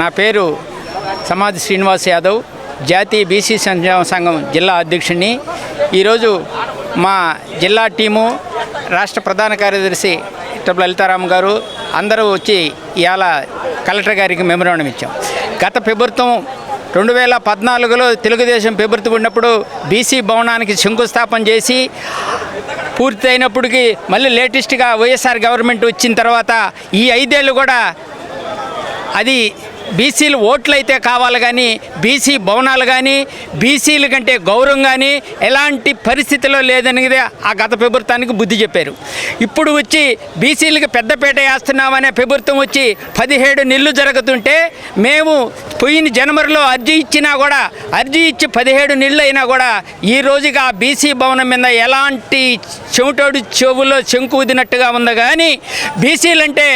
నా పేరు సమాజ్ శ్రీనివాస్ యాదవ్ జాతీయ బీసీ సంక్షేమ సంఘం జిల్లా అధ్యక్షుడిని. ఈరోజు మా జిల్లా టీము రాష్ట్ర ప్రధాన కార్యదర్శి డబ్బు లలితారాం గారు అందరూ వచ్చి ఇవాళ కలెక్టర్ గారికి మెమరాండం ఇచ్చాం. గత ప్రభుత్వం రెండు వేల పద్నాలుగులో తెలుగుదేశం ప్రభుత్వం ఉన్నప్పుడు బీసీ భవనానికి శంకుస్థాపన చేసి పూర్తయినప్పటికీ మళ్ళీ లేటెస్ట్గా వైఎస్ఆర్ గవర్నమెంట్ వచ్చిన తర్వాత ఈ ఐదేళ్ళు కూడా అది బీసీలు ఓట్లు అయితే కావాలి కానీ బీసీ భవనాలు కానీ బీసీల కంటే గౌరవం కానీ ఎలాంటి పరిస్థితిలో లేదనేది ఆ గత ప్రభుత్వానికి బుద్ధి చెప్పారు. ఇప్పుడు వచ్చి బీసీలకు పెద్దపేట వేస్తున్నామనే ప్రభుత్వం వచ్చి పదిహేడు నెలలు జరుగుతుంటే మేము పోయిన జనవరిలో అర్జీ ఇచ్చినా కూడా అర్జీ ఇచ్చి పదిహేడు నెలలు అయినా కూడా ఈ రోజుగా బీసీ భవనం మీద ఎలాంటి చెమటోడు చెవులో శంకు ఊదినట్టుగా ఉంది కానీ బీసీలంటే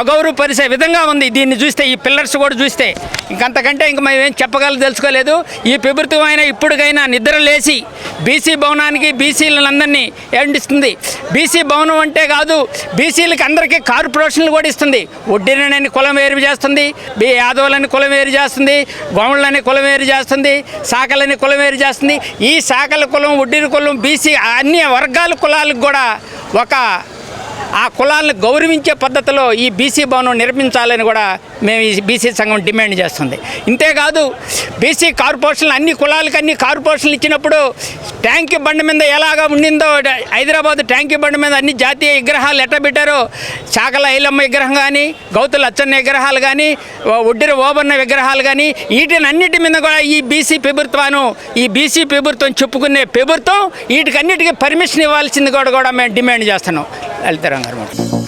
అగౌరవపరిచే విధంగా ఉంది. దీన్ని చూస్తే ఈ పిల్లర్స్ కూడా చూస్తే. ఇంకంతకంటే ఇంక మేము ఏం తెలుసుకోలేదు. ఈ ప్రభుత్వం అయినా ఇప్పటికైనా నిద్ర లేచి బీసీ భవనానికి బీసీలందరినీ ఎండిస్తుంది బీసీ భవనం అంటే కాదు బీసీలకి అందరికీ కార్పొరేషన్లు కూడా ఇస్తుంది. వడ్డీనని కులం వేరు చేస్తుంది బీ యాదవులని కులం వేరు చేస్తుంది గోములని కులం వేరు చేస్తుంది శాఖలని కులం వేరు చేస్తుంది. ఈ శాఖల కులం వడ్డీల కులం బీసీ అన్ని వర్గాల కులాలకు కూడా ఒక ఆ కులాలను గౌరవించే పద్ధతిలో ఈ బీసీ భవనం నిర్మించాలని కూడా మేము ఈ బీసీ సంఘం డిమాండ్ చేస్తుంది. ఇంతేకాదు బీసీ కార్పొరేషన్లు అన్ని కులాలకు అన్ని కార్పొరేషన్లు ఇచ్చినప్పుడు ట్యాంకీ బండి మీద ఎలాగా ఉండిందో హైదరాబాద్ ట్యాంకీ బండి మీద అన్ని జాతీయ విగ్రహాలు ఎట్టబెట్టారో చాకల ఐలమ్మ విగ్రహం కానీ గౌతుల అచ్చన్న విగ్రహాలు కానీ ఒడ్డిర ఓబన్న విగ్రహాలు కానీ వీటిని అన్నిటి మీద కూడా ఈ బీసీ ప్రభుత్వాన్ని ఈ బీసీ ప్రభుత్వం చెప్పుకునే ప్రభుత్వం వీటికన్నిటికీ పర్మిషన్ ఇవ్వాల్సింది కూడా కూడా మేము డిమాండ్ చేస్తున్నాం. వెళ్తారా గారు